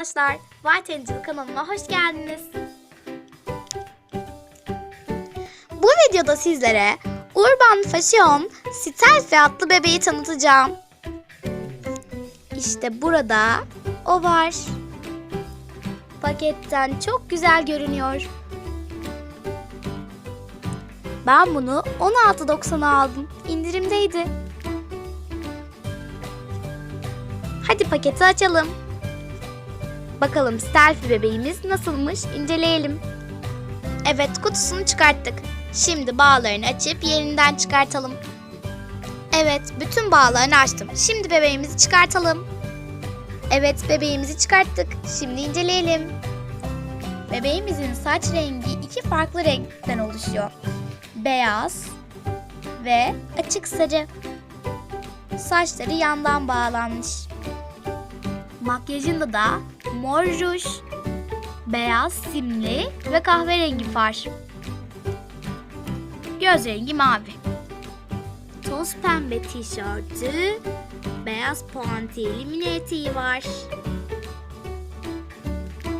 Arkadaşlar, White Angel kanalına hoş geldiniz. Bu videoda sizlere Urban Fashion Stelfi adlı bebeği tanıtacağım. İşte burada o var. Paketten çok güzel görünüyor. Ben bunu 16.90'a aldım. İndirimdeydi. Hadi paketi açalım. Bakalım Stelfi bebeğimiz nasılmış inceleyelim. Evet kutusunu çıkarttık. Şimdi bağlarını açıp yerinden çıkartalım. Evet bütün bağlarını açtım. Şimdi bebeğimizi çıkartalım. Evet bebeğimizi çıkarttık. Şimdi inceleyelim. Bebeğimizin saç rengi iki farklı renkten oluşuyor. Beyaz ve açık sarı. Saçları yandan bağlanmış. Makyajında da mor ruj, beyaz simli ve kahverengi far. Göz rengi mavi. Toz pembe tişörtü, beyaz puantiyeli mini eteği var.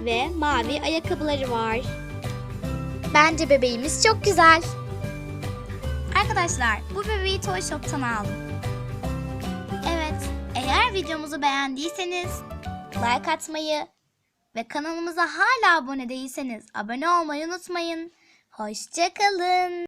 Ve mavi ayakkabıları var. Bence bebeğimiz çok güzel. Arkadaşlar bu bebeği Toy Shop'tan aldım. Eğer videomuzu beğendiyseniz like atmayı ve kanalımıza hala abone değilseniz abone olmayı unutmayın. Hoşçakalın.